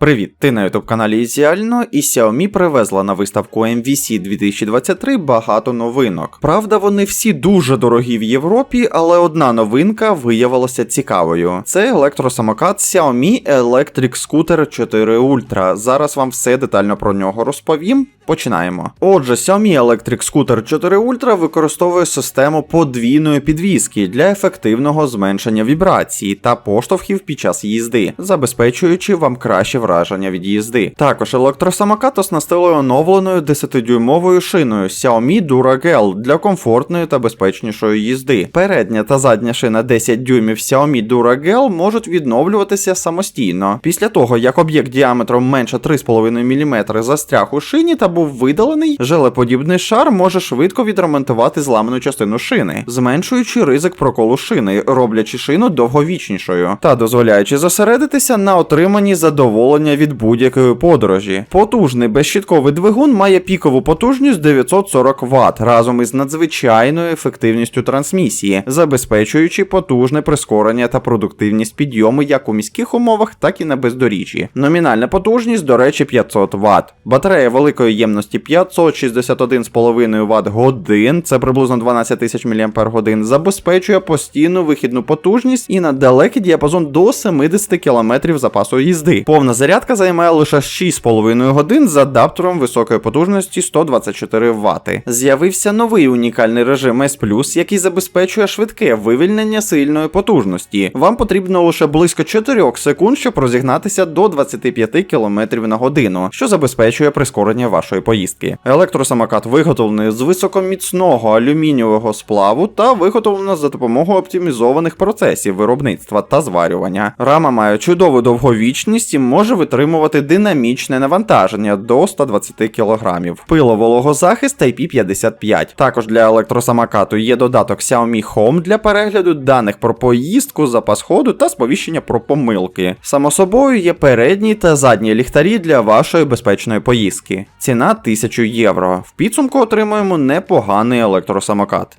Привіт, ти на youtube каналі Ізіально, і Xiaomi привезла на виставку MVC 2023 багато новинок. Правда, вони всі дуже дорогі в Європі, але одна новинка виявилася цікавою. Це електросамокат Xiaomi Electric Scooter 4 Ultra. Зараз вам все детально про нього розповім. Починаємо. Отже, Xiaomi Electric Scooter 4 Ultra використовує систему подвійної підвіски для ефективного зменшення вібрації та поштовхів під час їзди, забезпечуючи вам краще враження від їзди. Також електросамокат оснастили оновленою 10-дюймовою шиною Xiaomi Duragel для комфортної та безпечнішої їзди. Передня та задня шина 10 дюймів Xiaomi Duragel можуть відновлюватися самостійно. Після того, як об'єкт діаметром менше 3,5 мм застряг у шині та був видалений, желеподібний шар може швидко відремонтувати зламану частину шини, зменшуючи ризик проколу шини, роблячи шину довговічнішою та дозволяючи зосередитися на отриманні задоволення від будь-якої подорожі. Потужний безщітковий двигун має пікову потужність 940 Вт разом із надзвичайною ефективністю трансмісії, забезпечуючи потужне прискорення та продуктивність підйому як у міських умовах, так і на бездоріжжі. Номінальна потужність, до речі, 500 Вт. Батарея великої ємності 561,5 Вт годин, це приблизно 12 тисяч мАч, забезпечує постійну вихідну потужність і на далекий діапазон до 70 км запасу їзди. Повна зарядка займає лише 6,5 годин з адаптером високої потужності 124 Вт. З'явився новий унікальний режим S+, який забезпечує швидке вивільнення сильної потужності. Вам потрібно лише близько 4 секунд, щоб розігнатися до 25 км на годину, що забезпечує прискорення вашої поїздки. Електросамокат виготовлений з високоміцного алюмінієвого сплаву та виготовлено за допомогою оптимізованих процесів виробництва та зварювання. Рама має чудову довговічність і може витримувати динамічне навантаження до 120 кг. Пиловологозахист IP55. Також для електросамокату є додаток Xiaomi Home для перегляду даних про поїздку, запас ходу та сповіщення про помилки. Само собою є передні та задні ліхтарі для вашої безпечної поїздки. Ціна 1000 євро. В підсумку отримуємо непоганий електросамокат.